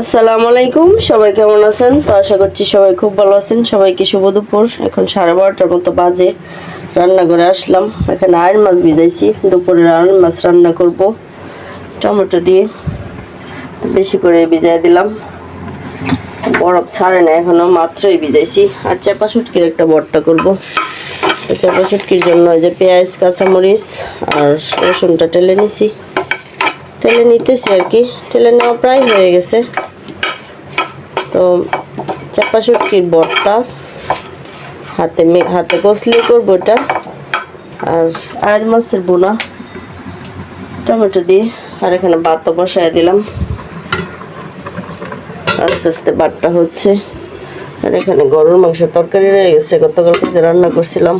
আসসালামু আলাইকুম, সবাই কেমন আছেন? তো আশা করছি সবাই খুব ভালো আছেন। সবাইকে শুভ দুপুর। এখন সাড়ে বারোটার মতো বাজে। রান্না করে আসলাম। এখানে আয়ের মাছ ভিজাইছি। দুপুরে আয়ের মাছ রান্না করব। টমেটো দিয়ে বেশি করে ভিজাই দিলাম। বরফ ছাড়ে না এখনও, মাত্রই ভিজাইছি। আর চাপা শুটকির একটা ভর্তা করব। চাপা শুটকির জন্য এই যে পেঁয়াজ, কাঁচামরিচ আর রসুনটা টেলে নিছি। টেলে নিতেছি আর কি। টেলে নেওয়া প্রায় হয়ে গেছে। তো চাপা শুটকির বর্তা, হাতে হাতে কষলে করব এটা। আর আর মাছের বোনা, টমেটো দিয়ে। আর এখানে ভাতও বসায় দিলাম। আস্তে আস্তে বাটটা হচ্ছে। আর এখানে গরুর মাংসের তরকারি রয়ে গেছে। গতকালকে রান্না করছিলাম।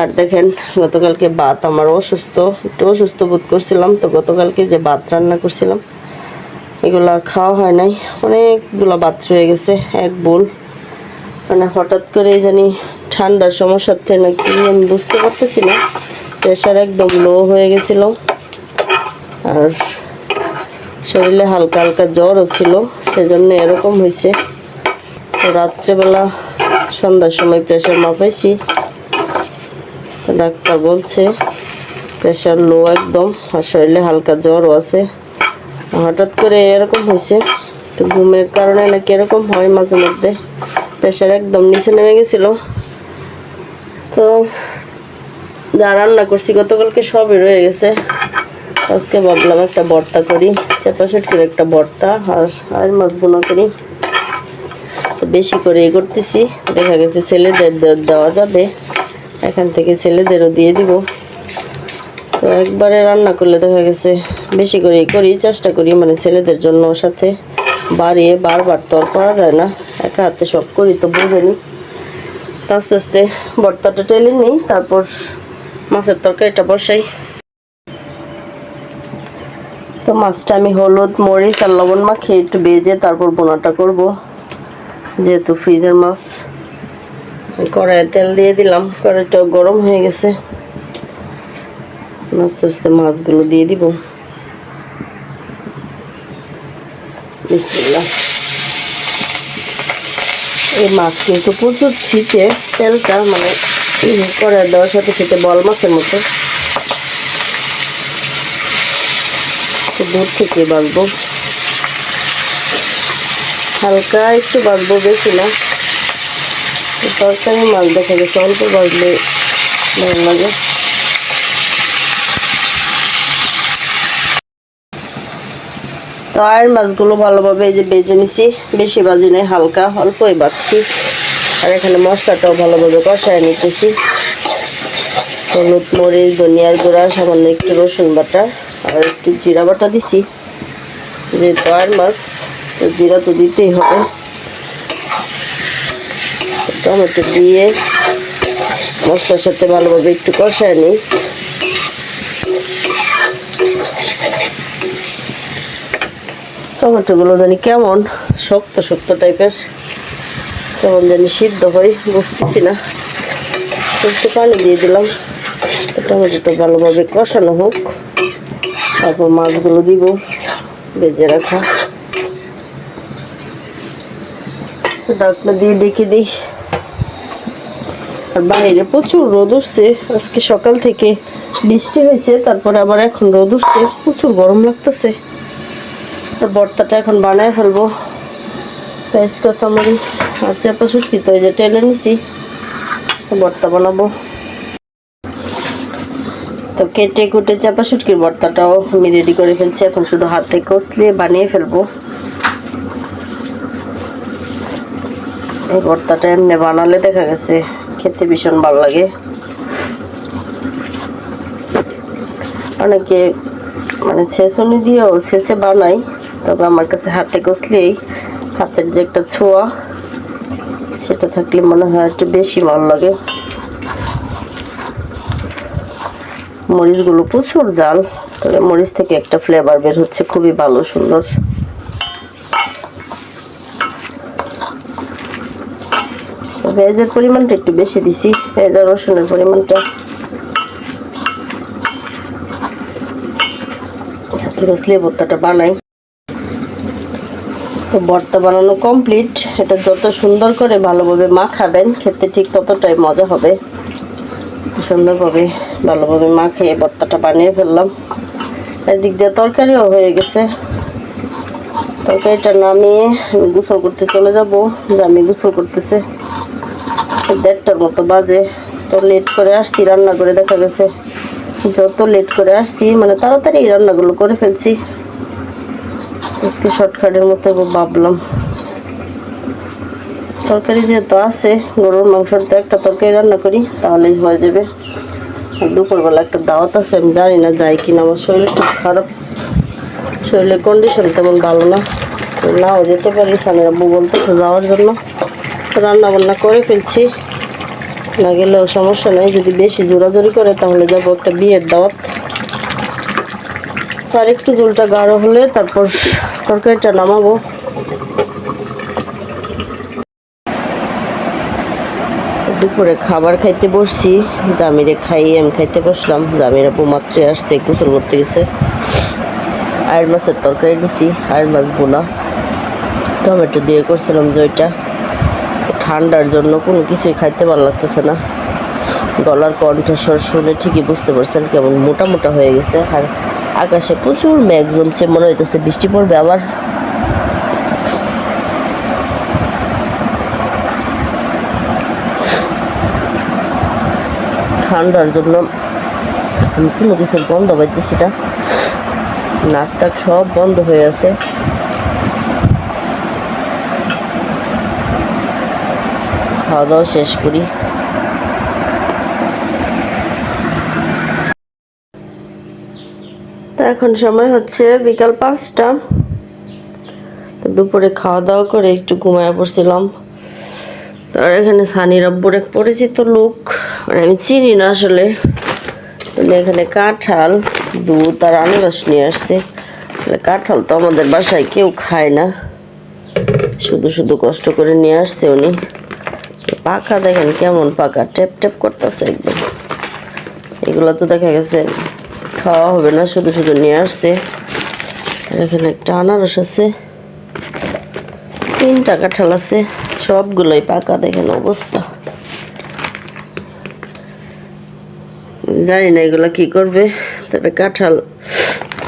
আর দেখেন, গতকালকে ভাত আমার অসুস্থ, একটু অসুস্থ বোধ করছিলাম। তো গতকালকে যে ভাত রান্না করছিলাম এগুলো আর খাওয়া হয় নাই। অনেকগুলো ভাত রয়ে গেছে, এক বোল। মানে হঠাৎ করে জানি ঠান্ডার সমস্যার থেকে নাকি আমি বুঝতে পারতেছি না। প্রেশার একদম লো হয়ে গেছিল। আর শরীরে হালকা হালকা জ্বরও ছিল, সেজন্য এরকম হয়েছে। তো রাত্রেবেলা সন্ধ্যার সময় প্রেশার মাপাইছি। ডাক্তার বলছে, প্রেশার লো একদম, আর শরীরে হালকা জ্বরও আছে। হঠাৎ করে এরকম হয়েছে, তো ঘুমের কারণে নাকি এরকম হয় মাঝে মধ্যে। প্রেশার একদম নিচে নেমে গেছিল। তো যা রান্না করছি, গতকালকে সবই রয়ে গেছে। আজকে ভাবলাম একটা ভর্তা করি চাপা শুটকির একটা ভর্তা আর আর মাছ বোনা করি। তো বেশি করে এ করতেছি। দেখা গেছে ছেলেদের দেওয়া যাবে। এখান থেকে ছেলেদেরও দিয়ে দিব। তো একবারে রান্না করলে দেখা গেছে বেশি করে করি, চেষ্টা করি মানে ছেলেদের জন্য সাথে বাড়িয়ে বারবার তো করা যায় না। একা হাতে সব করি তো বুঝেনি। আস্তে আস্তে বর্তাটা টেলে নিই, তারপর মাছের তরকারিটা বসাই। তো মাছটা আমি হলুদ, মরিচ আর লবণ মাখিয়ে একটু বেজে তারপর বোনাটা করব। যেহেতু ফ্রিজের মাছ কড়াইয়ে তেল দিয়ে দিলাম। কড়াইটা গরম হয়ে গেছে। আস্তে আস্তে মাছগুলো দিয়ে দিব। বিসমিল্লাহ এই মাছ কিন্তু প্রচুর ছিটে, তেলটা মানে কড়াই দেওয়ার সাথে সাথে বল মাছের মতো। দূর থেকে বাঁচবো হালকা একটু বাঁচবো বেশি না। তরকারি মাছ দেখা গেছে, অল্প বাজলে ভালো লাগে। তো আয়ের মাছগুলো ভালোভাবে এই যে বেজে নিছি। বেশি বাজি নেই, হালকা, অল্পই বাজছি। আর এখানে মশলাটাও ভালোভাবে কষায় নিতেছি। হলুদ, মরিচ, ধনিয়ার গুঁড়া, সামান্য একটু রসুন বাটা আর একটু জিরা বাটা দিছি। যেহেতু আয়ের মাছ, তো জিরা তো দিতেই হবে। টমেটো দিয়ে মশলার সাথে ভালোভাবে একটু কষায় নিই। টমেটোগুলো জানি কেমন? শক্ত শক্ত টাইপের কেমন জানি সিদ্ধ হয়, বুঝতেছি না। একটু পানি দিয়ে দিলাম। টমেটোটা ভালোভাবে কষানো হোক। তারপর মাছগুলো দিব ভেজে রাখা। তো ডাকনা দিয়ে ডেকে দিই। আর বাইরে প্রচুর রোদ উঠছে। আজকে সকাল থেকে বৃষ্টি হয়েছে, তারপরে আবার এখন রোদ উঠছে। প্রচুর গরম লাগতেছে। তো ভর্তাটা এখন বানায় ফেলব। পেঁয়াজ, কাঁচামরিচ, আর চাপা শুটকি তো এই যে টেলে নিছি তো ভর্তা বানাবো। তো কেটে কুটে চাপা শুটকির ভর্তাটাও আমি রেডি করে ফেলছি, এখন শুধু হাতে কষলিয়ে বানিয়ে ফেলব। এই ভর্তাটা এমনি বানালে দেখা গেছে, খেতে ভীষণ ভালো লাগে। অনেকে মানে ছেঁচনি দিয়েও ছেঁচে বানাই তবে আমার কাছে হাতে কষলেই হাতের যে একটা ছোঁয়া, সেটা থাকলে মনে হয় একটু বেশি ভালো লাগে। মরিচগুলো প্রচুর জাল, তবে মরিচ থেকে একটা ফ্লেভার বের হচ্ছে খুবই ভালো, সুন্দর। পেঁয়াজের পরিমাণটা একটু বেশি দিছি পেঁয়াজ রসুনের পরিমাণটা। হাতে ভর্তাটা বানাই। তো ভর্তা বানানো কমপ্লিট এটা যত সুন্দর করে ভালোভাবে মাখাবেন, খেতে ঠিক ততটাই মজা হবে। সুন্দরভাবে ভালোভাবে মাখিয়ে ভর্তাটা বানিয়ে ফেললাম। এদিক দিয়ে তরকারিও হয়ে গেছে। তরকারিটা নামিয়ে আমি গোসল করতে চলে যাব। যে আমি গোসল করতেছে দেড়টার মতো বাজে। তো লেট করে আসছি, রান্না করে দেখা গেছে। যত লেট করে আসছি মানে তাড়াতাড়ি রান্নাগুলো করে ফেলছি। আজকে শর্টকাটের মতো ভাবলাম। তরকারি যেহেতু আছে, গরুর মাংসর তো একটা তরকারি রান্না করি, তাহলেই হয়ে যাবে। দুপুরবেলা একটা দাওয়াত আছে, আমি জানি না যাই কিনা, আমার শরীর খুব খারাপ। শরীরের কন্ডিশন তেমন ভালো না নাও যেতে পারি, সানের আব্বু বলতেছে যাওয়ার জন্য। রান্না বান্না করে ফেলছি, না গেলেও সমস্যা নেই, যদি বেশি জোরাজোরি করে, তাহলে যাব একটা বিয়ের দাওয়াত। আর একটু জলটা গাঢ় হলে তারপর তরকারিটা নামাবো। দুপুরে খাবার খাইতে বসছি, জামিরে খাইয়ে আমি খাইতে বসলাম। জামির আপু মাত্রই আসতে গোসল করতে গেছে। আয়ের মাছের তরকারি দিছি আয়ের মাছ বোনা টমেটো দিয়ে করছিলাম যে ওইটা ঠান্ডার জন্য কোনো কিছুই খাইতে ভালো লাগতেছে না। গলার কণ্ঠস্বর শুনে ঠিকই বুঝতে পারছেন কেমন মোটা মোটা হয়ে গেছে। আর আকাশে প্রচুর মেঘ জমছে, মনে হইতেছে বৃষ্টি পড়বে আবার। ঠান্ডার জন্য আমি কোনো কিছুর গন্ধ পাইতেছি না। নাক টাক সব বন্ধ হয়ে আছে। খাওয়া দাওয়া শেষ করি। এখন সময় হচ্ছে বিকাল পাঁচটা। তো দুপুরে খাওয়া দাওয়া করে একটু ঘুমায় পড়ছিলাম। তার এখানে সানি আব্বুর এক পরিচিত লোক। মানে আমি চিনি না আসলে। এখানে কাঁঠাল, দুধ আর আনারস নিয়ে আসছে। আসলে কাঁঠাল তো আমাদের বাসায় কেউ খায় না। শুধু শুধু কষ্ট করে নিয়ে আসছে উনি। পাকা দেখেন কেমন পাকা টেপ টেপ করতেছে একদম। এগুলো তো দেখা গেছে খাওয়া হবে না, শুধু শুধু নিয়ে আসছে। এখানে একটা আনারস আছে। তিনটা কাঁঠাল আছে, সবগুলোই পাকা, দেখেন অবস্থা। জানি না এগুলো কি করবে, তবে কাঁঠাল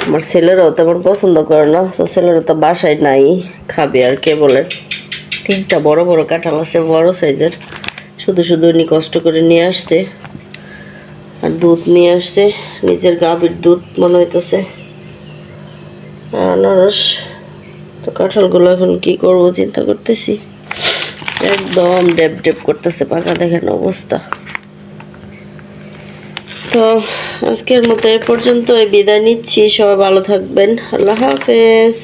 আমার ছেলেরাও তেমন পছন্দ করে না, তো ছেলেরা তো বাসায় নাই, খাবে আর কে বলে। তিনটা বড় বড় কাঁঠাল আছে, বড় সাইজের। শুধু শুধু উনি কষ্ট করে নিয়ে আসছে। আর দুধ নিয়ে আসছে। নিজের গাভীর দুধ মনে হইতেছে। আনারস। তো কাঁঠালগুলো এখন কি করব চিন্তা করতেছি। একদম ডেপ ডেপ করতেছে পাকা দেখেন অবস্থা। তো আজকের মতো এ পর্যন্ত বিদায় নিচ্ছি। সবাই ভালো থাকবেন। আল্লাহ হাফেজ।